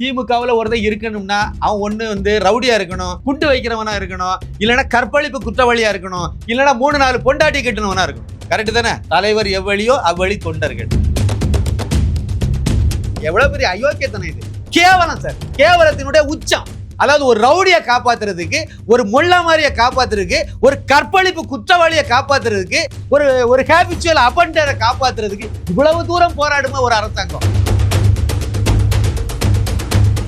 திமுகவுல ஒருத்தன் இருக்கணும்னா அவன் ஒண்ணு வந்து ரவுடியா இருக்கணும் குண்டு வைக்கிறவனா இருக்கணும் இல்லைன்னா கற்பழிப்பு குற்றவாளியா இருக்கணும் இல்லைன்னா மூணு நாலு பொண்டாட்டி கட்டணவனா இருக்கணும். கரெக்டு தானே? தலைவர் எவ்வளியோ அவ்வழி தொண்டர்கள். எவ்வளவு பெரிய அயோக்கியத்தனம் இது. கேவலம் சார். கேவலத்தினுடைய உச்சம். அதாவது ஒரு ரவுடியை காப்பாத்துறதுக்கு ஒரு முள்ள மாதிரியை காப்பாத்துறதுக்கு ஒரு கற்பழிப்பு குற்றவாளியை காப்பாத்துறதுக்கு ஒரு ஒரு ஹேபிச்சுவல் அப்பண்டரை காப்பாத்துறதுக்கு இவ்வளவு தூரம் போராடுமா ஒரு அரசாங்கம்?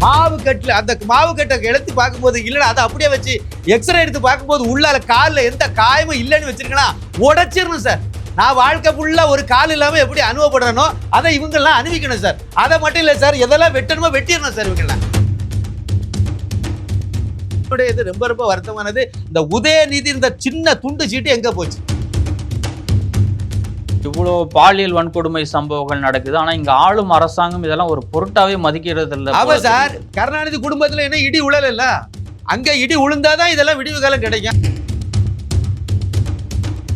மாவு கட்டில் அந்த மாவு கட்டை எடுத்து பார்க்கும்போது இல்லைன்னா அதை அப்படியே வச்சு எக்ஸ்ரே எடுத்து பார்க்கும்போது உள்ளால காலில் எந்த காயமும் இல்லைன்னு வச்சிருக்கேன்னா உடைச்சிடணும் சார். நான் வாழ்க்கை ஃபுல்லாக ஒரு கால் இல்லாமல் எப்படி அனுபவப்படுறனோ அதை இவங்கெல்லாம் அனுபவிக்கணும் சார். அதை மட்டும் இல்லை சார் எதெல்லாம் வெட்டணுமோ வெட்டிடணும் சார் இவங்கெல்லாம். இது ரொம்ப ரொம்ப வருத்தமானது. இந்த உதயநிதி இந்த சின்ன துண்டு சீட்டு எங்கே போச்சு? இவ்வளோ பாலியல் வன்கொடுமை சம்பவங்கள் நடக்குது. ஆனா இங்க ஆளும் அரசாங்கம் இதெல்லாம் ஒரு பொருட்டாவே மதிக்கிறது இல்ல அவ சார். கருணாநிதி குடும்பத்துல என்ன இடி உழல அங்க இடி உளுந்தாதான் இதெல்லாம் விடிவு காலம் கிடைக்கும்.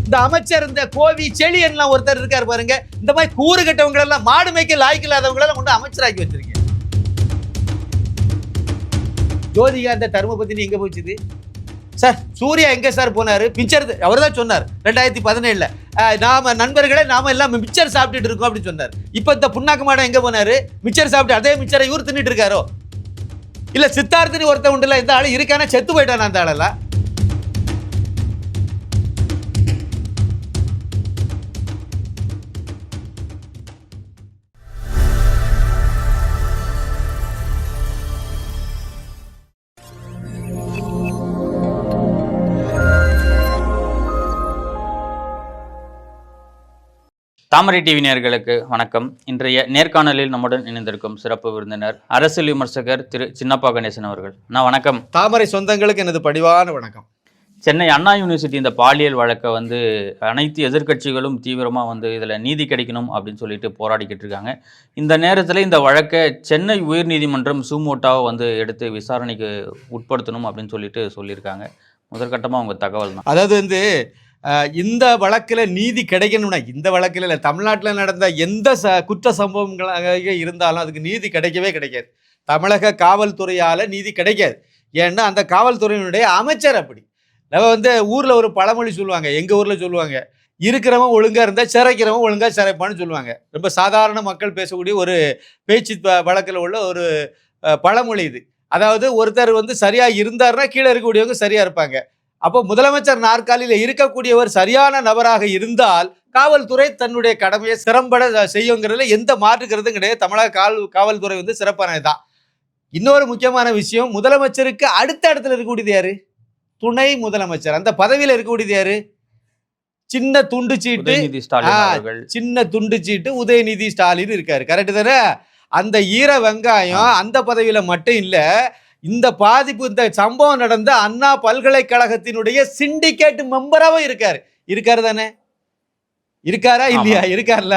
இந்த அமைச்சர் இந்த கோவி செழியன்லாம் ஒருத்தர் இருக்காரு பாருங்க. இந்த மாதிரி கூறு கட்டவங்க எல்லாம் மாடு மேய்க்க லாய்க்கு இல்லாதவங்க எல்லாம் கொண்டு அமைச்சராக்கி வச்சிருக்கீங்க. ஜோதிகா இந்த தர்மபத்தினி எங்க போச்சுது சார் சூர்யா எங்கே சார் போனாரு? பிக்சர் அவர் தான் சொன்னார் ரெண்டாயிரத்தி பதினேழில். நாம நண்பர்களே நாம எல்லாம் மிச்சர் சாப்பிட்டுட்டு இருக்கோம் அப்படின்னு சொன்னார். இப்போ இந்த புண்ணாக்கு மாடம் எங்கே போனாரு? மிச்சர் சாப்பிட்டு அதே மிச்சரை இவர் தின்னுட்டு இருக்காரோ? இல்லை சித்தார்த்தனி ஒருத்தன் உண்டுல இந்த ஆள் இருக்கானே? செத்து போயிட்டான் அந்த ஆளெல்லாம்? தாமரை டிவி நேயர்களுக்கு வணக்கம். இன்றைய நேர்காணலில் நம்முடன் இணைந்திருக்கும் சிறப்பு விருந்தினர் அரசியல் விமர்சகர் திரு சின்னப்பா கணேசன் அவர்கள். நான் வணக்கம். தாமரை சொந்தங்களுக்கு எனது பணிவான வணக்கம். சென்னை அண்ணா யூனிவர்சிட்டி இந்த பாலியல் வழக்கை வந்து அனைத்து எதிர்க்கட்சிகளும் தீவிரமாக வந்து இதில் நீதி கிடைக்கணும் அப்படின்னு சொல்லிட்டு போராடிக்கிட்டு இருக்காங்க. இந்த நேரத்தில் இந்த வழக்கை சென்னை உயர்நீதிமன்றம் சூமோட்டாவை வந்து எடுத்து விசாரணைக்கு உட்படுத்தணும் அப்படின்னு சொல்லிட்டு சொல்லியிருக்காங்க. முதற்கட்டமாக உங்கள் தகவல் தான் அதாவது வந்து இந்த வழக்கில் நீதி கிடைக்கணும்னா இந்த வழக்கில் இல்லை தமிழ்நாட்டில் நடந்த எந்த ச குற்ற சம்பவங்களாக இருந்தாலும் அதுக்கு நீதி கிடைக்கவே கிடைக்காது. தமிழக காவல்துறையால் நீதி கிடைக்காது. ஏன்னா அந்த காவல்துறையினுடைய அமைச்சர் அப்படி. நம்ம வந்து ஊரில் ஒரு பழமொழி சொல்லுவாங்க எங்கள் ஊரில் சொல்லுவாங்க இருக்கிறவன் ஒழுங்காக இருந்தால் சிறைக்கிறவன் ஒழுங்காக சிறைப்பான்னு சொல்லுவாங்க. ரொம்ப சாதாரண மக்கள் பேசக்கூடிய ஒரு பேச்சு ப- உள்ள ஒரு பழமொழி இது. அதாவது ஒருத்தர் வந்து சரியாக இருந்தார்னா கீழே இருக்கக்கூடியவங்க சரியாக இருப்பாங்க. அப்போ முதலமைச்சர் நாற்காலியில் இருக்கக்கூடியவர் சரியான நபராக இருந்தால் காவல்துறை தன்னுடைய கடமையை சிறம்பட செய்யுங்கிறதுல எந்த மாற்று கருத்தும் கிடையாது. தமிழக காவல் காவல்துறை வந்து சிறப்பானதுதான். இன்னொரு முக்கியமான விஷயம் முதலமைச்சருக்கு அடுத்த இடத்துல இருக்கக்கூடியது யாரு? துணை முதலமைச்சர். அந்த பதவியில் இருக்கக்கூடியது யாரு? சின்ன துண்டு சீட்டு சின்ன துண்டு சீட்டு உதயநிதி ஸ்டாலின் இருக்காரு. கரெக்டு தானே? அந்த ஈர வெங்காயம் அந்த பதவியில மட்டும் இல்ல இந்த பாதிப்பு இந்த சம்பவம் நடந்த அண்ணா பல்கலைக்கழகத்தினுடைய சிண்டிகேட் மெம்பராவும் இருக்காரு. இருக்காரு தானே? இருக்காரா இல்லையா? இருக்காருல்ல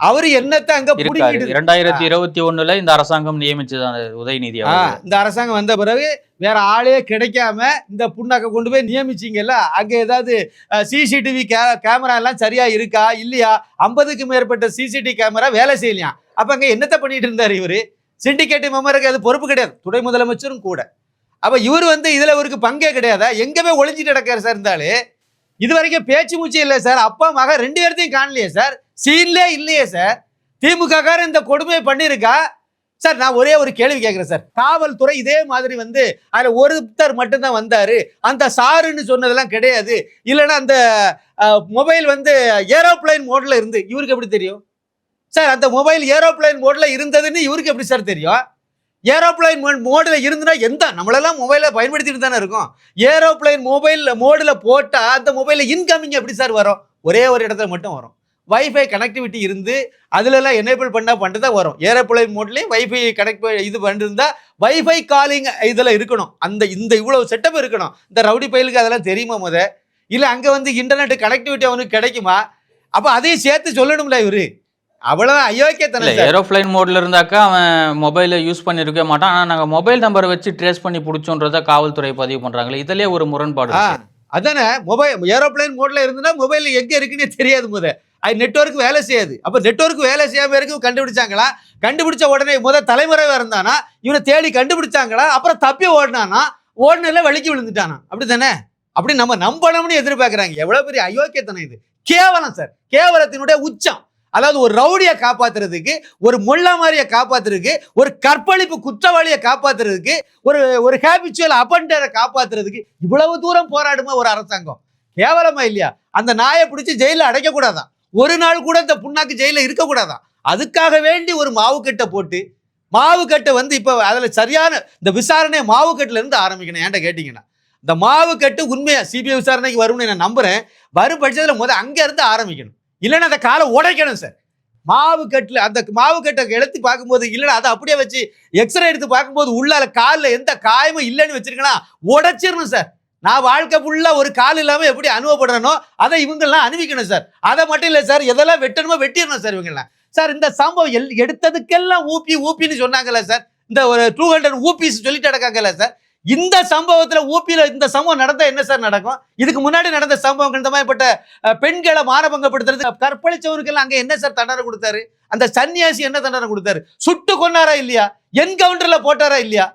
அவரு என்னத்தை அங்க புடிங்கிட்டு இரண்டாயிரத்தி இருபத்தி ஒண்ணுல இந்த அரசாங்கம் நியமிச்சது அந்த உதயநிதி இந்த அரசாங்கம் வந்த பிறகு வேற ஆளே கிடைக்காம இந்த புண்ணாக்க கொண்டு போய் நியமிச்சீங்கல்ல? அங்க ஏதாவது சிசிடிவி கேமரா எல்லாம் சரியா இருக்கா? இல்லையா? ஐம்பதுக்கு மேற்பட்ட சிசிடிவி கேமரா வேலை செய்யலையா? அப்ப அங்க என்னத்த பண்ணிட்டு இருந்தாரு இவரு? சிண்டிகேட் மெம்பருக்கு அது பொறுப்பு கிடையாது. துணை முதலமைச்சரும் கூட. அப்போ இவர் வந்து இதில் இவருக்கு பங்கே கிடையாதா? எங்கேயுமே ஒளிஞ்சிட்டு நடக்கார் சார் இருந்தாலே. இது வரைக்கும் பேச்சு மூச்சு இல்லை சார். அப்பா மக ரெண்டு பேர்த்தையும் காணலையே சார். சீன்லே இல்லையே சார். திமுக இந்த கொடுமையை பண்ணியிருக்கா? சார் நான் ஒரே ஒரு கேள்வி கேட்குறேன் சார். காவல்துறை இதே மாதிரி வந்து அதில் ஒருத்தர் மட்டும்தான் வந்தார். அந்த சாருன்னு சொன்னதெல்லாம் கிடையாது. இல்லைன்னா அந்த மொபைல் வந்து ஏரோப்ளைன் மோட்ல இருந்து இவருக்கு எப்படி தெரியும்? சார் அந்த மொபைல் ஏரோப்ளைன் மோடில் இருந்ததுன்னு இவருக்கு எப்படி சார் தெரியும்? ஏரோப்ளைன் மோடில் இருந்துன்னா எந்த நம்மளெல்லாம் மொபைலை பயன்படுத்திட்டு தானே இருக்கும். ஏரோப்ளைன் மொபைலில் மோடில் போட்டால் அந்த மொபைலில் இன்கமிங் எப்படி சார் வரும்? ஒரே ஒரு இடத்துல மட்டும் வரும். வைஃபை கனெக்டிவிட்டி இருந்து அதுலலாம் எனேபிள் பண்ணால் பண்ணிட்டு தான் வரும். ஏரோப்ளைன் மோட்லேயும் வைஃபை கனெக்ட் இது பண்ணிருந்தா வைஃபை காலிங் இதில் இருக்கணும். அந்த இந்த இவ்வளோ செட்டப் இருக்கணும். இந்த ரவுடி பயிலுக்கு அதெல்லாம் தெரியுமா முத? இல்லை அங்கே வந்து இன்டர்நெட் கனெக்டிவிட்டி அவனுக்கு கிடைக்குமா? அப்போ அதையும் சேர்த்து சொல்லணும்ல இவரு. அவ்வளோதான் அயோக்கியத்தனம் சார். ஏரோப்ளைன் மோட்ல இருந்தாக்கா அவன் மொபைலை யூஸ் பண்ணிருக்கவே மாட்டான். ஆனா நாங்க மொபைல் நம்பரை வச்சு ட்ரேஸ் பண்ணி பிடிச்சோன்றத காவல்துறை பதிவு பண்றாங்களே இதுலயே ஒரு முரண்பாடு. அதானே மொபைல் ஏரோப்ளைன் மோட்ல இருந்துன்னா மொபைல் எங்க இருக்குன்னே தெரியாது முத. அது நெட்வொர்க் வேலை செய்யாது. அப்ப நெட்வொர்க் வேலை செய்யாம இருக்கு கண்டுபிடிச்சாங்களா? கண்டுபிடிச்ச உடனே முத தலைமுறைவா இருந்தானா? இவனை தேடி கண்டுபிடிச்சாங்களா? அப்புறம் தப்பி ஓடினானா? ஓடினல வலிக்கு விழுந்துட்டானா? அப்படிதானே அப்படி நம்ம நம்பணும்னு எதிர்பார்க்கறாங்க. எவ்வளவு பெரிய அயோக்கியத்தனம் இது. கேவலம் சார். கேவலத்தினுடைய உச்சம். அதாவது ஒரு ரவுடியை காப்பாத்துறதுக்கு ஒரு முள்ள மாதிரியை காப்பாத்துறதுக்கு ஒரு கற்பழிப்பு குற்றவாளியை காப்பாத்துறதுக்கு ஒரு ஒரு ஹேபிச்சுவல் அபண்டரை காப்பாத்துறதுக்கு இவ்வளவு தூரம் போராடுமா ஒரு அரசாங்கம்? கேவலமா இல்லையா? அந்த நாயை பிடிச்சி ஜெயிலில் அடைக்க கூடாதான் ஒரு நாள் கூட இந்த புண்ணாக்கு ஜெயில இருக்க கூடாதான் அதுக்காக வேண்டி ஒரு மாவு கட்டை போட்டு மாவு கட்டை வந்து இப்போ அதில் சரியான இந்த விசாரணை மாவு இருந்து ஆரம்பிக்கணும். ஏன்ட்ட கேட்டிங்கன்னா இந்த மாவு கட்டு உண்மையா சிபிஐ விசாரணைக்கு வரும்னு நான் நம்புறேன். வரும் பட்சத்தில் முதல் அங்க இருந்து ஆரம்பிக்கணும். இல்லைன்னா அந்த காலை உடைக்கணும் சார் மாவு கட்டில் அந்த மாவு கட்டை எடுத்து பார்க்கும்போது இல்லைன்னா அதை அப்படியே வச்சு எக்ஸ்ரே எடுத்து பார்க்கும்போது உள்ளால காலில் எந்த காயமும் இல்லைன்னு வச்சிருக்கேன்னா உடைச்சிடணும் சார் நான் வாழ்க்கை ஃபுல்லாக ஒரு கால் இல்லாமல் எப்படி அனுபவப்படுறனோ அதை இவங்கெல்லாம் அனுபவிக்கணும் சார் அதை மட்டும் இல்லை சார் எதெல்லாம் வெட்டணுமோ வெட்டிடணும் சார் இவங்கெல்லாம். சார் இந்த சம்பவம் எல் எடுத்ததுக்கெல்லாம் ஊப்பி ஊப்பின்னு சொன்னாங்கல்ல சார் இந்த ஒரு டூ ஹண்ட்ரட் ஊபிஸ் சொல்லிட்டு நடக்காங்கல்ல சார் இந்த சம்பவத்துல ஊப்பியில இந்த சம்பவம் நடந்தா என்ன சார் நடக்கும்? இதுக்கு முன்னாடி நடந்த மாதிரிப்பட்ட அஹ், பெண்களை மானபங்கப்படுத்துறது கற்பழிச்சவருக்கெல்லாம் அங்க என்ன சார் தண்டனை கொடுத்தாரு? அந்த சன்னியாசி என்ன தண்டனை கொடுத்தாரு? சுட்டு கொன்னாரா இல்லையா? என்கவுண்டர்ல போட்டாரா இல்லையா?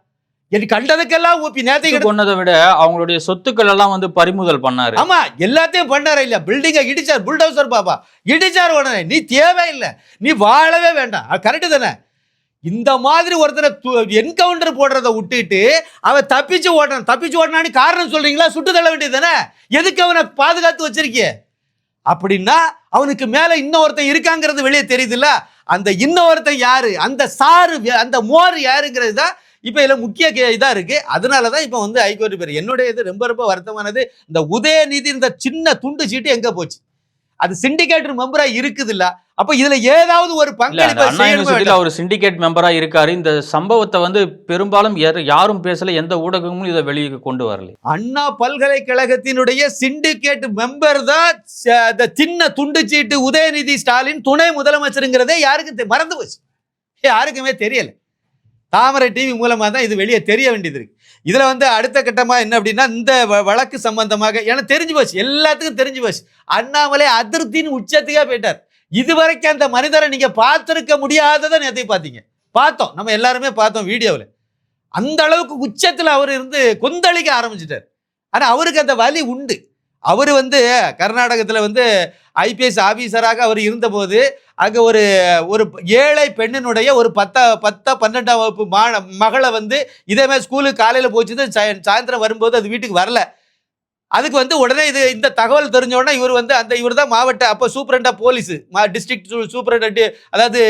எனக்கு கண்டதுக்கெல்லாம் ஊப்பி நேத்தைக்கு கொன்னதை விட அவங்களுடைய சொத்துக்கள் எல்லாம் வந்து பறிமுதல் பண்ணாரு. ஆமா எல்லாத்தையும் பண்ணாரா இல்லையா? பில்டிங்கை இடிச்சார் புல்டோசர் பாப்பா. இடிச்சார் உடனே நீ தேவையில்லை. நீ வாழவே வேண்டாம். கரெக்டு தானே? இந்த மாதிரி ஒருத்தனை என்கவுண்டர் போடுறத விட்டுட்டு அவன் தப்பிச்சு ஓடுறான். தப்பிச்சு ஓடினான்னு காரணம் சொல்றீங்களா? சுட்டு தள்ள வேண்டியது தானே எதுக்கு அவனை பாதுகாத்து வச்சிருக்கிய? அப்படின்னா அவனுக்கு மேல இன்னொருத்தன் இருக்காங்கிறது வெளியே தெரியுதுல்ல? அந்த இன்னொருத்தன் யாரு? அந்த சாரு அந்த மோர் யாருங்கிறது தான் இப்போ இதில் முக்கிய கே- இருக்குது அதனால தான் இப்போ வந்து ஹைகோர்ட் பேர். என்னுடைய இது ரொம்ப ரொம்ப வருத்தமானது. இந்த உதயநிதி இந்த சின்ன துண்டு சீட்டு எங்கே போச்சு? அது சிண்டிகேட்டர் மெம்பராக இருக்குதுல்ல? அப்ப இதுல ஏதாவது ஒரு பங்களிப்பை? அவர் சிண்டிகேட் மெம்பரா இருக்காரு. இந்த சம்பவத்தை வந்து பெரும்பாலும் யாரு- யாரும் பேசல எந்த ஊடகமும் இதை வெளியே கொண்டு வரல. அண்ணா பல்கலைக்கழகத்தினுடைய சிண்டிகேட் மெம்பர் தான் சின்ன துண்டு சீட்டு உதயநிதி ஸ்டாலின் துணை முதலமைச்சருங்கிறதே யாருக்கும் தெ- மறந்து போச்சு. யாருக்குமே தெரியல. தாமரை டிவி மூலமா தான் இது வெளியே தெரிய வேண்டியது இருக்கு. இதுல வந்து அடுத்த கட்டமா என்ன அப்படின்னா இந்த வழக்கு சம்பந்தமாக எனக்கு தெரிஞ்சு போச்சு. எல்லாத்துக்கும் தெரிஞ்சு போச்சு. அண்ணாமலை அதிருப்தின்னு உச்சத்துக்கே போயிட்டார். இதுவரைக்கும் அந்த மனிதரை நீங்க பார்த்திருக்க முடியாததை நேற்று பார்த்தீங்க. பார்த்தோம். நம்ம எல்லாருமே பார்த்தோம் வீடியோவில். அந்த அளவுக்கு உச்சத்தில் அவர் இருந்து கொந்தளிக்க ஆரம்பிச்சிட்டார். ஆனால் அவருக்கு அந்த வலி உண்டு. அவர் வந்து கர்நாடகத்தில் வந்து ஐபிஎஸ் ஆஃபீஸராக அவர் இருந்தபோது அங்கே ஒரு ஒரு ஏழை பெண்ணினுடைய ஒரு பத்த பத்த பன்னெண்டாம் வகுப்பு மான மகளை வந்து இதே மாதிரி ஸ்கூலுக்கு காலையில் போச்சு சாயந்தரம் வரும்போது அது வீட்டுக்கு வரல. அதுக்கு வந்து உடனே இது இந்த தகவல் தெரிஞ்சோடனே இவர் வந்து அந்த இவர் தான் மாவட்ட அப்போ சூப்பரண்டா போலீஸ் மா டிஸ்ட்ரிக்ட் சூப்பரண்ட் அதாவது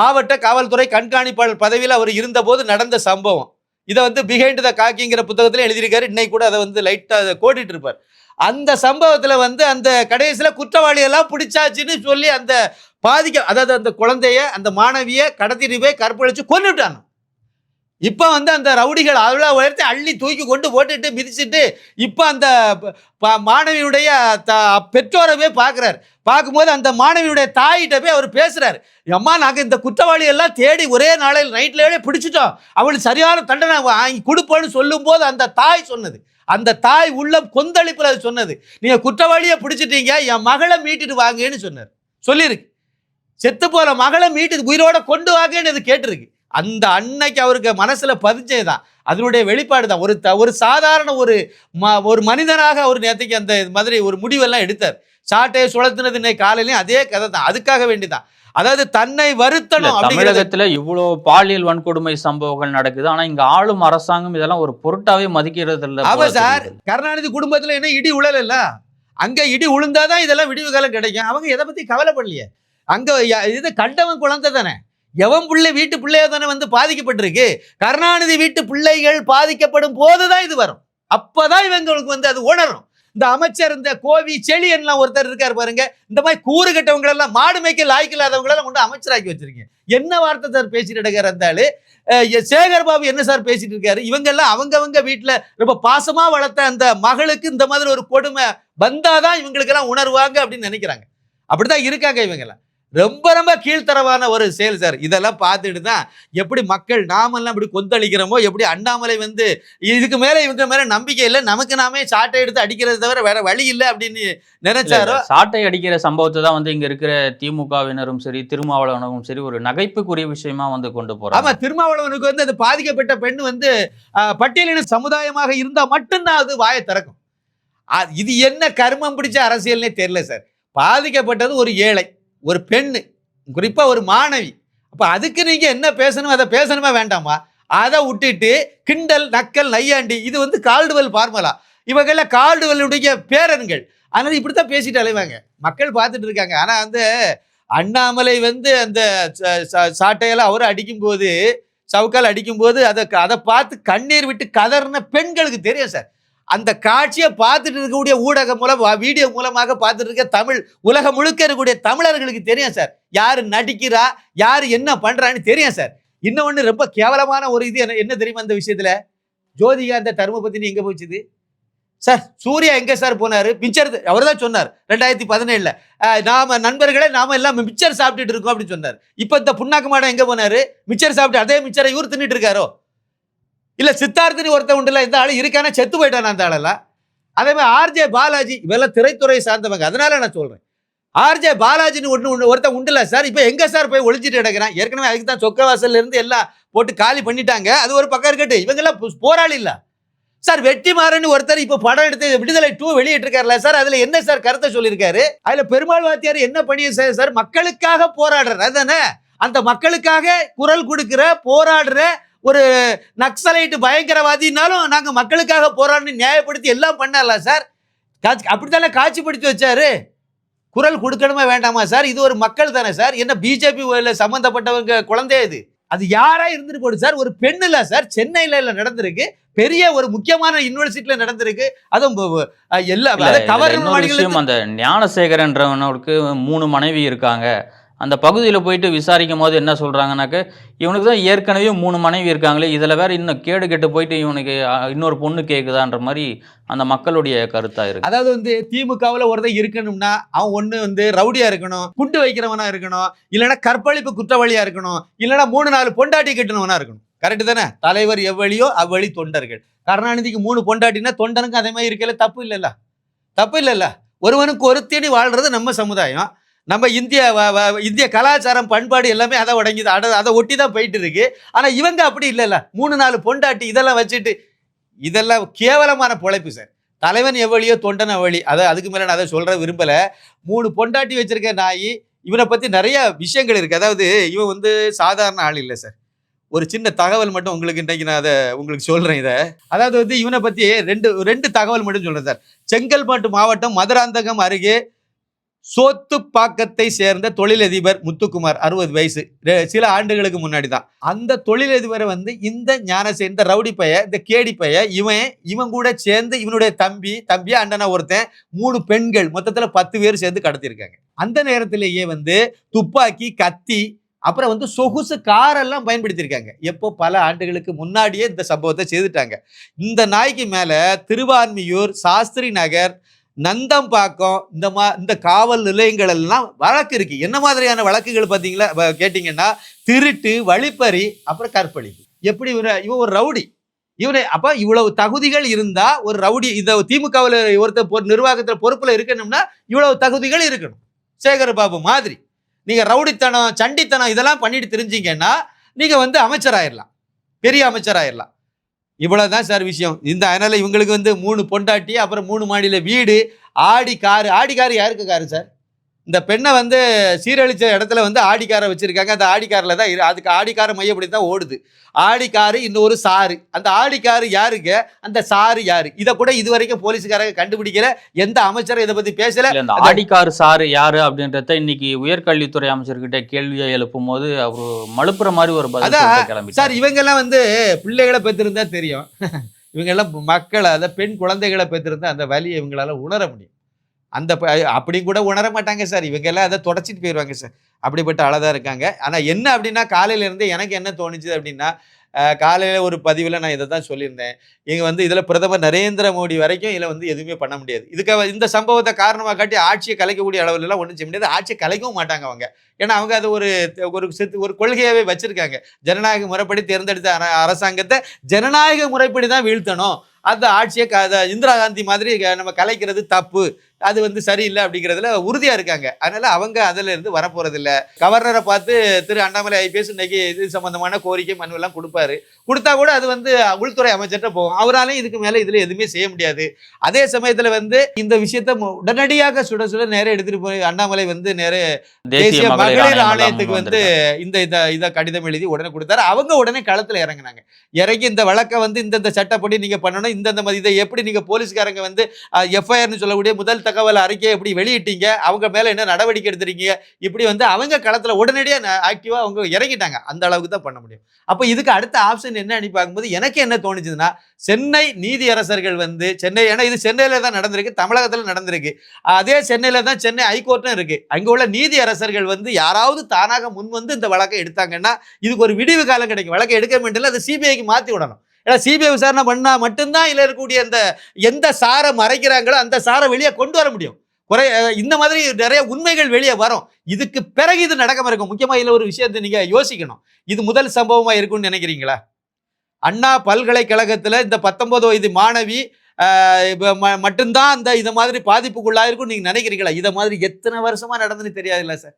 மாவட்ட காவல்துறை கண்காணிப்பாளர் பதவியில் அவர் இருந்தபோது நடந்த சம்பவம். இதை வந்து பிஹைண்ட் த காக்கிங்கிற புத்தகத்தில் எழுதியிருக்காரு. இன்னைக்கு கூட அதை வந்து லைட்டாக அதை கோடிட்டு இருப்பார். அந்த சம்பவத்தில் வந்து அந்த கடைசியில் குற்றவாளியெல்லாம் பிடிச்சாச்சுன்னு சொல்லி அந்த பாதிக்க அதாவது அந்த குழந்தைய அந்த மாணவியை கடத்திட்டு போய் கற்பழிச்சு கொன்னுட்டாங்க. இப்போ வந்து அந்த ரவுடிகள் அவ்வளோ உயர்த்தி அள்ளி தூக்கி கொண்டு போட்டுட்டு மிதிச்சுட்டு இப்போ அந்த ப- ப- மாணவியுடைய த பெற்றோரவே பார்க்குறாரு பார்க்கும்போது அந்த மாணவியுடைய தாயிட்ட போய் அவர் பேசுகிறார் அம்மா நாங்கள் இந்த குற்றவாளி எல்லாம் தேடி ஒரே நாளையில் நைட்லேயே பிடிச்சிட்டோம். அவளுக்கு சரியான தண்டனை வாங்கி கொடுப்போன்னு சொல்லும்போது அந்த தாய் சொன்னது. அந்த தாய் உள்ளம் கொந்தளிப்பில் அது சொன்னது. நீங்கள் குற்றவாளியை பிடிச்சிட்டீங்க என் மகளை மீட்டுட்டு வாங்கன்னு சொன்னார். சொல்லியிருக்கு. செத்து போகிற மகளை மீட்டு உயிரோட கொண்டு வாங்கன்னு அது கேட்டிருக்கு. அந்த அன்னைக்கு அவருக்கு மனசுல பதிஞ்சதுதான். அதனுடைய வெளிப்பாடு தான் ஒரு த- ஒரு சாதாரண ஒரு ம- ஒரு மனிதனாக அவர் நேற்றுக்கு அந்த மாதிரி ஒரு முடிவெல்லாம் எடுத்தார். சாட்டையை சுழத்தினது இன்னைக்கு காலையிலையும் அதே கதை தான் அதுக்காக வேண்டிதான். அதாவது தன்னை இல்ல, வருத்தணும் தமிழகத்துல இவ்வளவு பாலியல் வன்கொடுமை சம்பவங்கள் நடக்குது. ஆனா இங்க ஆளும் அரசாங்கம் இதெல்லாம் ஒரு பொருட்டாவே மதிக்கிறது இல்ல அவ சார். கருணாநிதி குடும்பத்துல என்ன இடி உழல அங்க இடி உளுந்தாதான் இதெல்லாம் விடிவு காலம் கிடைக்கும். அவங்க எதை பத்தி கவலைப்படலையே? அங்க இது கண்டவன் குழந்தை தானே? எவன் பிள்ளை வீட்டு பிள்ளையோ தானே வந்து பாதிக்கப்பட்டிருக்கு? கருணாநிதி வீட்டு பிள்ளைகள் பாதிக்கப்படும் போதுதான் இது வரும். அப்போதான் இவங்களுக்கு வந்து அது உணரும். இந்த அமைச்சர் இந்த கோவி செழியன்லாம் ஒருத்தர் இருக்கார் பாருங்க. இந்த மாதிரி கூறு கட்டவங்களெல்லாம் மாடு மேய்க்க லாய்க்கு இல்லாதவங்களெல்லாம் கொண்டு அமைச்சராக்கி வச்சிருக்கீங்க. என்ன வார்த்தை சார் பேசிட்டு இருக்காரு சேகர் பாபு என்ன சார் பேசிட்டு இருக்காரு? இவங்க எல்லாம் அவங்கவங்க வீட்டில் ரொம்ப பாசமாக வளர்த்த அந்த மகளுக்கு இந்த மாதிரி ஒரு கொடுமை வந்தாதான் இவங்களுக்கெல்லாம் உணர்வாங்க அப்படின்னு நினைக்கிறாங்க. அப்படிதான் இருக்காங்க இவங்கெல்லாம். ரொம்ப ரொம்ப கீழ்த்தரமான ஒரு செயல் சார். இதெல்லாம் பார்த்துட்டு தான் எப்படி மக்கள் நாமெல்லாம் இப்படி கொந்தளிக்கிறோமோ எப்படி அண்ணாமலை வந்து இதுக்கு மேல இவங்க மேல நம்பிக்கை இல்லை நமக்கு நாமே சாட்டை எடுத்து அடிக்கிறது தவிர வேற வழி இல்லை அப்படின்னு நினைச்சாரோ? சாட்டை அடிக்கிற சம்பவத்தை தான் வந்து இங்க இருக்கிற திமுகவினரும் சரி திருமாவளவனரும் சரி ஒரு நகைப்புக்குரிய விஷயமா வந்து கொண்டு ஆமா போறாங்க திருமாவளவனுக்கு வந்து அந்த பாதிக்கப்பட்ட பெண் வந்து பட்டியலின சமுதாயமாக இருந்தா மட்டும்தான் அது வாயை திறக்கும். இது என்ன கர்மம் பிடிச்ச அரசியல்னே தெரியல சார். பாதிக்கப்பட்டது ஒரு ஏழை. ஒரு பெண்ணு குறிப்பாக ஒரு மாணவி. அப்போ அதுக்கு நீங்கள் என்ன பேசணும்? அதை பேசணுமா? வேண்டாமா? அதை விட்டுட்டு கிண்டல் நக்கல் நையாண்டி இது வந்து கால்டுவல் ஃபார்முலா இவங்கள கால்டுவலுடைய பேரன்கள். அதனால் இப்படி தான் பேசிட்டு அலைவாங்க மக்கள் பார்த்துட்டு இருக்காங்க. ஆனால் வந்து அண்ணாமலை வந்து அந்த ச- ச- சாட்டையெல்லாம் அவர் அடிக்கும்போது சவுக்கால் அடிக்கும்போது அதை அதை பார்த்து கண்ணீர் விட்டு கதறின பெண்களுக்கு தெரியும் சார். அந்த காட்சியை பார்த்துட்டு இருக்கக்கூடிய ஊடகம் மூலம் வீடியோ மூலமாக பார்த்துட்டு இருக்க தமிழ் உலகம் முழுக்க இருக்கக்கூடிய தமிழர்களுக்கு தெரியும் சார். யார் நடிக்கிறா யார் என்ன பண்ணுறான்னு தெரியும் சார். இன்னொன்று ரொம்ப கேவலமான ஒரு இது என்ன- என்ன தெரியுமா அந்த விஷயத்தில்? ஜோதிகா அந்த தர்மபத்தினி எங்கே போச்சுது? சார் சூர்யா எங்கே சார் போனார்? மிச்சர் அவர் தான் சொன்னார் ரெண்டாயிரத்தி பதினேழில். நாம் நண்பர்களே நாம் எல்லாம் மிச்சர் சாப்பிட்டுட்டு இருக்கோம் அப்படின்னு சொன்னார். இப்போ இந்த புண்ணாக்கு மாடம் எங்கே போனார்? மிச்சர் சாப்பிட்டு அதே மிச்சரை இவர் தின்னுட்டு இருக்காரோ? இல்ல சித்தார்த்தினி ஒருத்தன் உண்டுல இந்த ஆள் இருக்கானா செத்து போயிட்டான் அந்த ஆளெல்லாம்? அதே மாதிரி ஆர்ஜே பாலாஜி இவெல்லாம் திரைத்துறை சார்ந்தவங்க. அதனால நான் சொல்றேன். ஆர்ஜே பாலாஜின்னு ஒன்று ஒன்று ஒருத்தன் உண்டுல சார் இப்போ எங்க சார் போய் ஒழிச்சிட்டு கிடக்கிறான்? ஏற்கனவே அதுக்கு தான் சொக்கவாசல்ல இருந்து எல்லாம் போட்டு காலி பண்ணிட்டாங்க. அது ஒரு பக்கம் இருக்கட்டு இவங்கெல்லாம் போராளி இல்ல. சார் வெற்றிமாறன் ஒருத்தர் இப்போ படம் எடுத்து விடுதலை டூ வெளியிட்டிருக்காருல சார் அதுல என்ன சார் கருத்தை சொல்லியிருக்காரு? அதுல பெருமாள் வாத்தியார் என்ன பண்ணிய சார் சார்? மக்களுக்காக போராடுறார். அதானே? அந்த மக்களுக்காக குரல் கொடுக்கிற போராடுற ஒரு நக்சலைட்டு பயங்கரவாதினாலும் நாங்க மக்களுக்காக போராடணும் நியாயப்படுத்தி எல்லாம் பண்ணல சார்? காட்சி அப்படித்தானே காட்சிப்படுத்தி வச்சாரு? குரல் கொடுக்கணுமா வேண்டாமா சார்? இது ஒரு மக்கள் தானே சார்? என்ன பிஜேபி சம்பந்தப்பட்டவங்க குழந்தை இது? அது யாரா இருந்துட்டு போடு சார்? ஒரு பெண் இல்ல சார். சென்னையில இல்ல நடந்திருக்கு. பெரிய ஒரு முக்கியமான யூனிவர்சிட்டியில நடந்திருக்கு. அதுவும் எல்லா கவர் அந்த ஞானசேகரன்றவனுக்கு மூணு மனைவி இருக்காங்க. அந்த பகுதியில் போயிட்டு விசாரிக்கும் போது என்ன சொல்றாங்கன்னாக்க இவனுக்கு தான் ஏற்கனவே மூணு மனைவி இருக்காங்களே இதில் வேறு இன்னும் கேடு கெட்டு போயிட்டு இவனுக்கு இன்னொரு பொண்ணு கேட்குதான்ற மாதிரி அந்த மக்களுடைய கருத்தாக இருக்கு. அதாவது வந்து திமுகவில் ஒருத்தர் இருக்கணும்னா அவன் ஒன்று வந்து ரவுடியாக இருக்கணும் குண்டு வைக்கிறவனாக இருக்கணும் இல்லைன்னா கற்பழிப்பு குற்றவாளியாக இருக்கணும் இல்லைன்னா மூணு நாலு பொண்டாட்டி கட்டணவனா இருக்கணும். கரெக்டு தானே? தலைவர் எவ்வளியோ அவ்வழி தொண்டர்கள். கருணாநிதிக்கு மூணு பொண்டாட்டினா தொண்டனுக்கு அதே மாதிரி இருக்கல தப்பு இல்லைல்ல? தப்பு இல்லைல்ல? ஒருவனுக்கு ஒருத்தேடி வாழ்றது நம்ம சமுதாயம். நம்ம இந்திய வ- இந்திய கலாச்சாரம் பண்பாடு எல்லாமே அதை உடங்கிது அதை அதை ஒட்டி தான் போயிட்டு இருக்கு ஆனால் இவங்க அப்படி இல்லைல்ல. மூணு நாலு பொண்டாட்டி இதெல்லாம் வச்சுட்டு இதெல்லாம் கேவலமான பொழைப்பு சார். தலைவன் எவ்வளியோ தொண்டன் எவ்வளி. அதை அதுக்கு மேலே நான் அதை சொல்கிற விரும்பலை. மூணு பொண்டாட்டி வச்சிருக்க நாய் இவனை பற்றி நிறைய விஷயங்கள் இருக்குது அதாவது இவன் வந்து சாதாரண ஆள் இல்லை சார். ஒரு சின்ன தகவல் மட்டும் உங்களுக்கு இன்றைக்கு நான் அதை உங்களுக்கு சொல்கிறேன் இதை. அதாவது வந்து இவனை பற்றி ரெண்டு ரெண்டு தகவல் மட்டும் சொல்கிறேன் சார். செங்கல்பட்டு மாவட்டம் மதுராந்தகம் அருகே சோத்துப்பாக்கத்தை சேர்ந்த தொழிலதிபர் முத்துக்குமார் அறுபது வயசு. சில ஆண்டுகளுக்கு முன்னாடி தான் அந்த தொழிலதிபரை வந்து இந்த ஞானசே இந்த ரவுடி பைய இந்த கேடி பைய இவன் இவன் கூட சேர்ந்து இவனுடைய தம்பி தம்பி அண்டனா ஒருத்தன் மூணு பெண்கள் மொத்தத்துல பத்து பேர் சேர்ந்து கடத்திருக்காங்க அந்த நேரத்திலேயே வந்து துப்பாக்கி கத்தி அப்புறம் வந்து சொகுசு காரெல்லாம் பயன்படுத்தியிருக்காங்க. எப்போ? பல ஆண்டுகளுக்கு முன்னாடியே இந்த சம்பவத்தை செய்துட்டாங்க. இந்த நாய்க்கு மேல திருவான்மியூர் சாஸ்திரி நகர் நந்தம்பாக்கம் இந்த மா இந்த காவல் நிலையங்கள் எல்லாம் வழக்கு இருக்கு. என்ன மாதிரியான வழக்குகள் பார்த்தீங்களா? வ- கேட்டிங்கன்னா திருட்டு வழிப்பறி அப்புறம் கற்பழிப்பு எப்படி இவன இவன் ஒரு ரவுடி. இவனை அப்போ இவ்வளவு தகுதிகள் இருந்தால் ஒரு ரவுடி இந்த திமுகவில் ஒருத்தர் பொ- நிர்வாகத்தில் பொறுப்பில் இருக்கணும்னா இவ்வளவு தகுதிகள் இருக்கணும். சேகர் பாபு மாதிரி. நீங்கள் ரவுடித்தனம் சண்டித்தனம் இதெல்லாம் பண்ணிட்டு தெரிஞ்சிங்கன்னா நீங்கள் வந்து அமைச்சராயிரலாம். பெரிய அமைச்சராயிரலாம். இவ்வளவுதான் சார் விஷயம். இந்த அதனால் இவங்களுக்கு வந்து மூணு பொண்டாட்டி அப்புறம் மூணு மாடியில் வீடு ஆடி காரு. ஆடி காரு யாருக்கு காரு சார்? இந்த பெண்ணை வந்து சீரழிச்ச இடத்துல வந்து ஆடி காரை வச்சிருக்காங்க. அந்த ஆடி காரில் தான் இரு அதுக்கு ஆடி காரை மையப்படி தான் ஓடுது. ஆடி காரு இன்னொரு சாரு. அந்த ஆடி காரு யாருக்கு அந்த சாரு யாரு? இதை கூட இது வரைக்கும் போலீஸ்காரங்க கண்டுபிடிக்கல. எந்த அமைச்சரும் இதை பத்தி பேசல. அது- ஆடிக்கார் சார் யாரு அப்படின்றத இன்னைக்கு உயர்கல்வித்துறை அமைச்சர்கிட்ட கேள்வியை எழுப்பும் போது அவர் மழுப்புற மாதிரி ஒரு பதில் சார் இவங்கெல்லாம் வந்து பிள்ளைகளை பெற்றிருந்தா தெரியும். இவங்கெல்லாம் மக்களை அதை பெண் குழந்தைகளை பெற்றிருந்தா அந்த வலியை இவங்களால உணர முடியும். அந்த ப- அப்படி கூட உணர மாட்டாங்க சார். இவங்க எல்லாம் அதை தொடச்சிட்டு போயிடுவாங்க சார். அப்படிப்பட்ட அழகாக இருக்காங்க. ஆனால் என்ன அப்படின்னா காலையிலேருந்து எனக்கு என்ன தோணுச்சு அப்படின்னா காலையில் ஒரு பதிவில் நான் இதை தான் சொல்லியிருந்தேன். இங்கே வந்து இதில் பிரதமர் நரேந்திர மோடி வரைக்கும் இதில் வந்து எதுவுமே பண்ண முடியாது. இதுக்காக இந்த சம்பவத்தை காரணமாக காட்டி ஆட்சியை கலைக்கக்கூடிய அளவிலலாம் ஒன்றும் செய்ய முடியாது. ஆட்சியை கலைக்கவும் மாட்டாங்க அவங்க. ஏன்னா அவங்க அது ஒரு ஒரு சித்து- ஒரு கொள்கையாகவே வச்சுருக்காங்க. ஜனநாயக முறைப்படி தேர்ந்தெடுத்த அரசாங்கத்தை ஜனநாயக முறைப்படி தான் வீழ்த்தணும். அந்த ஆட்சியை க- இந்திரா காந்தி மாதிரி க- நம்ம கலைக்கிறது தப்பு. அது வந்து சரியில்லை அப்படிங்கிறதுல உறுதியா இருக்காங்க. அதனால அவங்க அதுல இருந்து வரப்போறது இல்ல கவர்னரை பார்த்து திரு அண்ணாமலை ஐபிஎஸ் இன்னைக்கு இது சம்பந்தமான கோரிக்கை மனு எல்லாம் கொடுப்பாரு. கொடுத்தா கூட அது வந்து உள்துறை அமைச்சர்கிட்ட போகும். அவராலையும் இதுக்கு மேல இதுல எதுவுமே செய்ய முடியாது. அதே சமயத்துல வந்து இந்த விஷயத்த உடனடியாக சுட சுட நேரே எடுத்துட்டு போய் அண்ணாமலை வந்து நேரே தேசிய மகளிர் ஆணையத்துக்கு வந்து இந்த இத இத கடிதம் எழுதி உடனே கொடுத்தாரு. அவங்க உடனே களத்துல இறங்குனாங்க. இறங்கி இந்த வழக்கை வந்து இந்தந்த சட்டப்படி நீங்க பண்ணணும். இந்தந்த மாதிரி இதை எப்படி நீங்க போலீஸ்காரங்க வந்து எஃப்ஐஆர்னு சொல்லக்கூடிய முதல் தகவல் அறிக்கையை எப்படி வெளியிட்டீங்க அவங்க மேலே என்ன நடவடிக்கை எடுத்திருக்கீங்க? இப்படி வந்து அவங்க களத்தில் உடனடியாக ஆக்டிவாக அவங்க இறங்கிட்டாங்க. அந்த அளவுக்கு தான் பண்ண முடியும். அப்போ இதுக்கு அடுத்த ஆப்ஷன் என்ன அனுப்பி பார்க்கும்போது எனக்கு என்ன தோணுச்சுன்னா சென்னை நீதியரசர்கள் வந்து சென்னை ஏன்னா இது சென்னையில் தான் நடந்திருக்கு தமிழகத்தில் நடந்திருக்கு. அதே சென்னையில் தான் சென்னை ஹைகோர்ட்டும் இருக்குது அங்கே உள்ள நீதியரசர்கள் வந்து யாராவது தானாக முன் வந்து இந்த வழக்கை எடுத்தாங்கன்னா இதுக்கு ஒரு விடிவு காலம் கிடைக்கும். வழக்கை எடுக்க வேண்டியதில்லை அது சிபிஐக்கு மாற்றி விடணும். ஏன்னா சிபிஐ விசாரணை பண்ணா மட்டும்தான் இதில் இருக்கக்கூடிய அந்த எந்த சாரை மறைக்கிறாங்களோ அந்த சாரை வெளியே கொண்டு வர முடியும். குறை இந்த மாதிரி நிறைய உண்மைகள் வெளியே வரும். இதுக்கு பிறகு இது நடக்காம இருக்கும். முக்கியமாக இதில் ஒரு விஷயத்தை நீங்கள் யோசிக்கணும். இது முதல் சம்பவமாக இருக்கும்னு நினைக்கிறீங்களா? அண்ணா பல்கலைக்கழகத்தில் இந்த பத்தொன்பது வயது மாணவி ம- மட்டும்தான் அந்த இத மாதிரி பாதிப்புக்குள்ளாயிருக்கும் நீங்கள் நினைக்கிறீங்களா? இதை மாதிரி எத்தனை வருஷமாக நடந்துன்னு தெரியாதுல்ல சார்.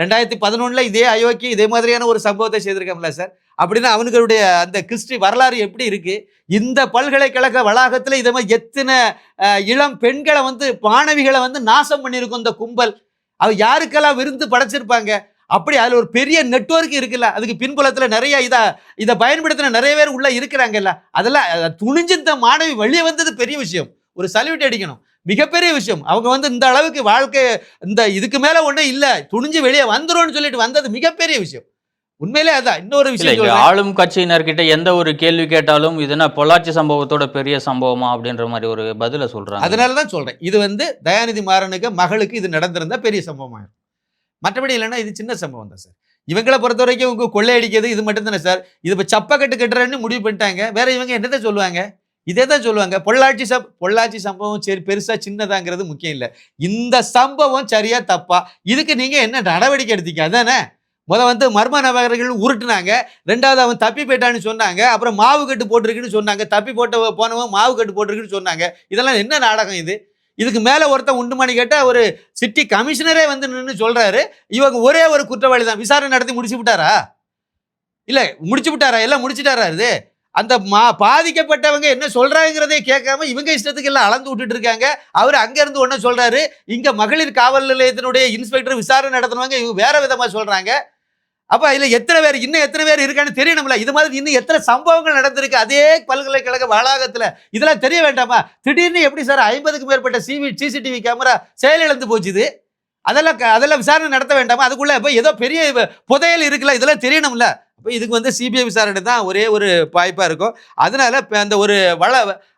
ரெண்டாயிரத்தி பதினொன்றில் இதே அயோக்கி இதே மாதிரியான ஒரு சம்பவத்தை செய்திருக்கோம்ல சார். அப்படின்னா அவனுங்களுடைய அந்த கிறிஸ்டி வரலாறு எப்படி இருக்குது இந்த பல்கலைக்கழக வளாகத்தில் இதை மாதிரி எத்தனை இளம் பெண்களை வந்து மாணவிகளை வந்து நாசம் பண்ணியிருக்கும் இந்த கும்பல். அவ யாருக்கெல்லாம் விருந்து படைச்சிருப்பாங்க? அப்படி அதில் ஒரு பெரிய நெட்ஒர்க் இருக்குல்ல. அதுக்கு பின்புலத்தில் நிறைய இதை இதை பயன்படுத்தின நிறைய பேர் உள்ளே இருக்கிறாங்கல்ல. அதெல்லாம் துணிஞ்சு இந்த மாணவி வெளியே வந்தது பெரிய விஷயம். ஒரு சல்யூட் அடிக்கணும். மிகப்பெரிய விஷயம். அவங்க வந்து இந்த அளவுக்கு வாழ்க்கை இந்த இதுக்கு மேல ஒண்ணும் இல்ல. துணிஞ்சு வெளியே வந்துரும்னு சொல்லிட்டு வந்தது மிகப்பெரிய விஷயம். உண்மையிலே அதான். இன்னொரு விஷயம். ஆளும் கட்சியினர்கிட்ட எந்த ஒரு கேள்வி கேட்டாலும் இது என்ன பொள்ளாச்சி சம்பவத்தோட பெரிய சம்பவமா அப்படின்ற மாதிரி ஒரு பதில சொல்றாங்க. அதனால தான் சொல்றேன். இது வந்து தயாநிதி மாறனுக்கு மகளுக்கு இது நடந்திருந்தா பெரிய சம்பவமா இருக்கும் மற்றபடி இல்லைன்னா இது சின்ன சம்பவம் தான் சார். இவங்களை பொறுத்த வரைக்கும் இவங்க கொள்ளையடிக்கிறது இது மட்டும் தானே சார். இது இப்போ சப்பக்கட்டு கட்டுறேன்னு முடிவு பண்ணிட்டாங்க. வேற இவங்க என்னத்தை சொல்லுவாங்க? இதே தான் சொல்லுவாங்க. பொள்ளாச்சி சம் பொள்ளாச்சி சம்பவம் சரி பெருசா சின்னதாங்கிறது முக்கியம் இல்லை. இந்த சம்பவம் சரியா தப்பா? இதுக்கு நீங்கள் என்ன நடவடிக்கை எடுத்தீங்க? அதானே? முத வந்து மர்ம நபர்கள் உருட்டுனாங்க. ரெண்டாவது அவன் தப்பி போயிட்டான்னு சொன்னாங்க. அப்புறம் மாவு கட்டு போட்டிருக்குன்னு சொன்னாங்க. தப்பி போட்ட போனவன் மாவு கட்டு போட்டிருக்குன்னு சொன்னாங்க. இதெல்லாம் என்ன நாடகம் இது? இதுக்கு மேலே ஒருத்தன் உண்டு மணி கேட்டால் ஒரு சிட்டி கமிஷனரே வந்து நின்று சொல்கிறாரு இவங்க ஒரே ஒரு குற்றவாளி தான். விசாரணை நடத்தி முடிச்சு விட்டாரா? இல்லை முடிச்சு விட்டாரா? எல்லாம் முடிச்சுட்டாரா இது? அந்த மா பாதிக்கப்பட்டவங்க என்ன சொல்கிறாங்கிறதே கேட்காம இவங்க இஷ்டத்துக்கு எல்லாம் அளந்து விட்டுட்டு இருக்காங்க. அவர் அங்கேருந்து ஒன்றும் சொல்கிறாரு இங்கே மகளிர் காவல் நிலையத்தினுடைய இன்ஸ்பெக்டர் விசாரணை நடத்தினவங்க இவங்க வேறு விதமாக சொல்கிறாங்க அப்போ இதில் எத்தனை பேர் இன்னும் எத்தனை பேர் இருக்கான்னு தெரியணும்ல. இது மாதிரி இன்னும் எத்தனை சம்பவங்கள் நடந்திருக்கு அதே பல்கலைக்கழக வளாகத்தில். இதெல்லாம் தெரிய வேண்டாமா? திடீர்னு எப்படி சார் ஐம்பதுக்கு மேற்பட்ட சிவி சிசிடிவி கேமரா செயலிழந்து போச்சுது? அதெல்லாம் க- அதெல்லாம் விசாரணை நடத்த வேண்டாமா? அதுக்குள்ளே இப்போ ஏதோ பெரிய புதையல் இருக்குல்ல இதெல்லாம் தெரியணும்ல. அப்போ இதுக்கு வந்து சிபிஐ விசாரணை தான் ஒரே ஒரு வாய்ப்பாக இருக்கும். அதனால இப்போ அந்த ஒரு வள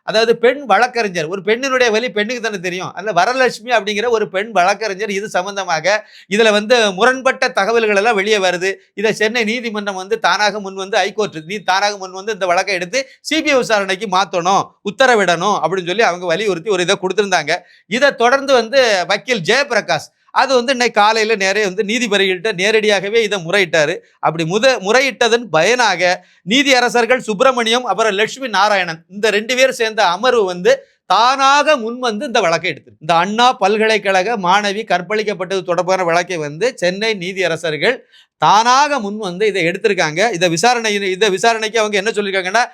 அதாவது பெண் வழக்கறிஞர் ஒரு பெண்ணினுடைய வழி பெண்ணுக்கு தானே தெரியும். அதில் வரலட்சுமி அப்படிங்கிற ஒரு பெண் வழக்கறிஞர் இது சம்பந்தமாக இதில் வந்து முரண்பட்ட தகவல்கள் எல்லாம் வெளியே வருது. இதை சென்னை நீதிமன்றம் வந்து தானாக முன் வந்து ஹைகோர்ட் நீ தானாக முன் வந்து இந்த வழக்கை எடுத்து சிபிஐ விசாரணைக்கு மாற்றணும் உத்தரவிடணும் அப்படின்னு சொல்லி அவங்க வலியுறுத்தி ஒரு இதை கொடுத்துருந்தாங்க. இதை தொடர்ந்து வந்து வக்கீல் ஜெயபிரகாஷ் அது வந்து இன்னைக்கு காலையில் நேரே வந்து நீதிபதிகள்கிட்ட நேரடியாகவே இதை முறையிட்டார். அப்படி முத முறையிட்டதன் பயனாக நீதி அரசர்கள் சுப்பிரமணியம் அப்புறம் லட்சுமி நாராயணன் இந்த ரெண்டு பேர் சேர்ந்த அமர்வு வந்து தானாக முன் வந்து இந்த வழக்கை எடுத்து இந்த அண்ணா பல்கலைக்கழக மாணவி கற்பழிக்கப்பட்டது தொடர்பான வழக்கை வந்து சென்னை நீதியரசர்கள் தானாக முன் வந்து இதை எடுத்திருக்காங்க. இதை விசாரணை இதை விசாரணைக்கு அவங்க என்ன சொல்லியிருக்காங்கன்னா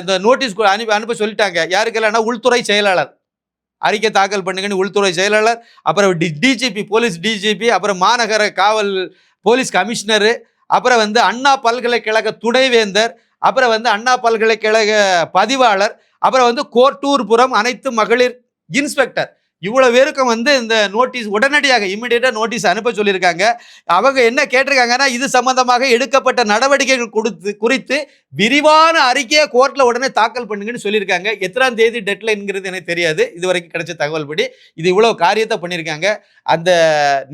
இந்த நோட்டீஸ் அனுப்பி அனுப்ப சொல்லிட்டாங்க. யாருக்கெல்லாம் உள்துறை செயலாளர். அறிக்கை தாக்கல் பண்ணுங்கன்னு உள்துறை செயலாளர் அப்புறம் டிஜிபி போலீஸ் டிஜிபி அப்புறம் மாநகர காவல் போலீஸ் கமிஷனரு அப்புறம் வந்து அண்ணா பல்கலைக்கழக துணைவேந்தர் அப்புறம் வந்து அண்ணா பல்கலைக்கழக பதிவாளர் அப்புறம் வந்து கோட்டூர்புரம் அனைத்து மகளிர் இன்ஸ்பெக்டர். இவ்வளவு பேருக்கும் வந்து இந்த நோட்டீஸ் உடனடியாக இம்மிடியேட்டா நோட்டீஸ் அனுப்ப சொல்லியிருக்காங்க. அவங்க என்ன கேட்டிருக்காங்கன்னா இது சம்பந்தமாக எடுக்கப்பட்ட நடவடிக்கைகள் கொடுத்து குறித்து விரிவான அறிக்கையை கோர்ட்ல உடனே தாக்கல் பண்ணுங்கன்னு சொல்லியிருக்காங்க. எத்தனாம் தேதி டெட்லைன்ங்கிறது எனக்கு தெரியாது. இது வரைக்கும் கிடைச்ச தகவல் படி இது இவ்வளவு காரியத்தை பண்ணியிருக்காங்க. அந்த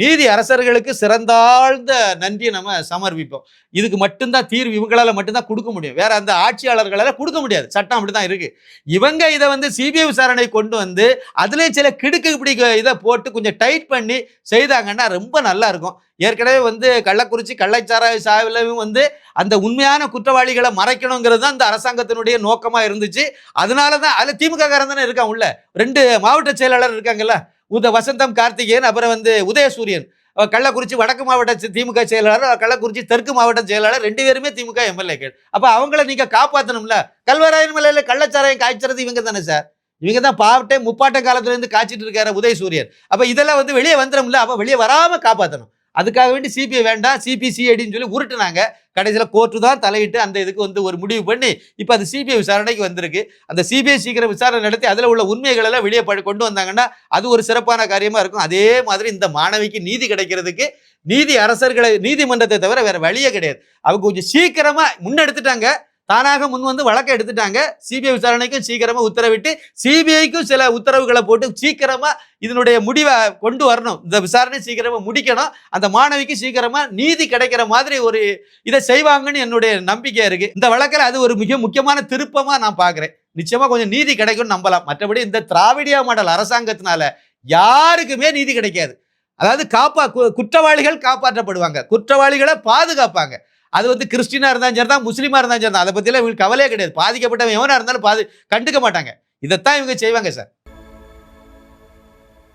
நீதி அரசர்களுக்கு சிறந்தாழ்ந்த நன்றியை நம்ம சமர்ப்பிப்போம். இதுக்கு மட்டும்தான் தீர்வு இவங்களால் மட்டும்தான் கொடுக்க முடியும். வேற அந்த ஆட்சியாளர்களால கொடுக்க முடியாது. சட்டம் அப்படிதான் இருக்கு. இவங்க இதை வந்து சிபிஐ விசாரணை கொண்டு வந்து அதிலே சில கிடு இடுக்கு இப்படி இதை போட்டு கொஞ்சம் டைட் பண்ணி செய்தாங்கன்னா ரொம்ப நல்லா இருக்கும். ஏற்கனவே வந்து கள்ளக்குறிச்சி கள்ளச்சாராய சாவிலையும் வந்து அந்த உண்மையான குற்றவாளிகளை மறைக்கணுங்கிறது தான் இந்த அரசாங்கத்தினுடைய நோக்கமா இருந்துச்சு. அதனால தான் அதில் திமுக காரன் தானே இருக்கான் உள்ள. ரெண்டு மாவட்ட செயலாளர் இருக்காங்கல்ல. உத வசந்தம் கார்த்திகேயன் அப்புறம் வந்து உதயசூரியன். கள்ளக்குறிச்சி வடக்கு மாவட்ட திமுக செயலாளர் கள்ளக்குறிச்சி தெற்கு மாவட்ட செயலாளர் ரெண்டு பேருமே திமுக எம்எல்ஏக்கள். அப்போ அவங்கள நீங்கள் காப்பாற்றணும்ல கல்வராயன் மலையில் கள்ளச்சாராயம் காய்ச்சறது இவங்க தானே சார்? இவங்க தான் பாவட்டை முப்பாட்ட காலத்துலேருந்து காய்ச்சிட்டு இருக்காரு உதயசூரியன் அப்போ இதெல்லாம் வந்து வெளியே வந்துடும்ல அப்போ வெளியே வராமல் காப்பாற்றணும் அதுக்காக வேண்டி சிபிஐ வேண்டாம் சிபிசிஐடின்னு சொல்லி உருட்டுனாங்க. கடைசியில் கோர்ட்டு தான் தலையிட்டு அந்த இதுக்கு வந்து ஒரு முடிவு பண்ணி இப்போ அது சிபிஐ விசாரணைக்கு வந்திருக்கு. அந்த சிபிஐ சீக்கிரம் விசாரணை நடத்தி அதில் உள்ள உண்மைகள் எல்லாம் வெளியே கொண்டு வந்தாங்கன்னா அது ஒரு சிறப்பான காரியமாக இருக்கும். அதே மாதிரி இந்த மாணவிக்கு நீதி கிடைக்கிறதுக்கு நீதி அரசர்களை நீதிமன்றத்தை தவிர வேறு வழியே கிடையாது. அவங்க கொஞ்சம் சீக்கிரமாக முன்னெடுத்துட்டாங்க. தானாக முன் வந்து வழக்கை எடுத்துட்டாங்க. சிபிஐ விசாரணைக்கும் சீக்கிரமா உத்தரவிட்டு சிபிஐக்கும் சில உத்தரவுகளை போட்டு சீக்கிரமா இதனுடைய முடிவை கொண்டு வரணும். இந்த விசாரணை சீக்கிரமா முடிக்கணும். அந்த மாணவிக்கு சீக்கிரமா நீதி கிடைக்கிற மாதிரி ஒரு இதை செய்வாங்கன்னு என்னுடைய நம்பிக்கை இருக்கு. இந்த வழக்கில் அது ஒரு மிக முக்கியமான திருப்பமா நான் பாக்குறேன் நிச்சயமா கொஞ்சம் நீதி கிடைக்கும்னு நம்பலாம். மற்றபடி இந்த திராவிடியா மாடல் அரசாங்கத்தினால யாருக்குமே நீதி கிடைக்காது. அதாவது காப்பா குற்றவாளிகள் காப்பாற்றப்படுவாங்க. குற்றவாளிகளை பாதுகாப்பாங்க. அது வந்து கிறிஸ்டினா இருந்தாலும் சரி தான் முஸ்லீமா இருந்தாலும் சரி தான் அதை பத்தியெல்லாம் இவங்களுக்கு கவலையே கிடையாது. பாதிக்கப்பட்டவன் எவனா இருந்தாலும் பாது கண்டுக்க மாட்டாங்க. இதைத்தான் இவங்க செய்வாங்க சார்.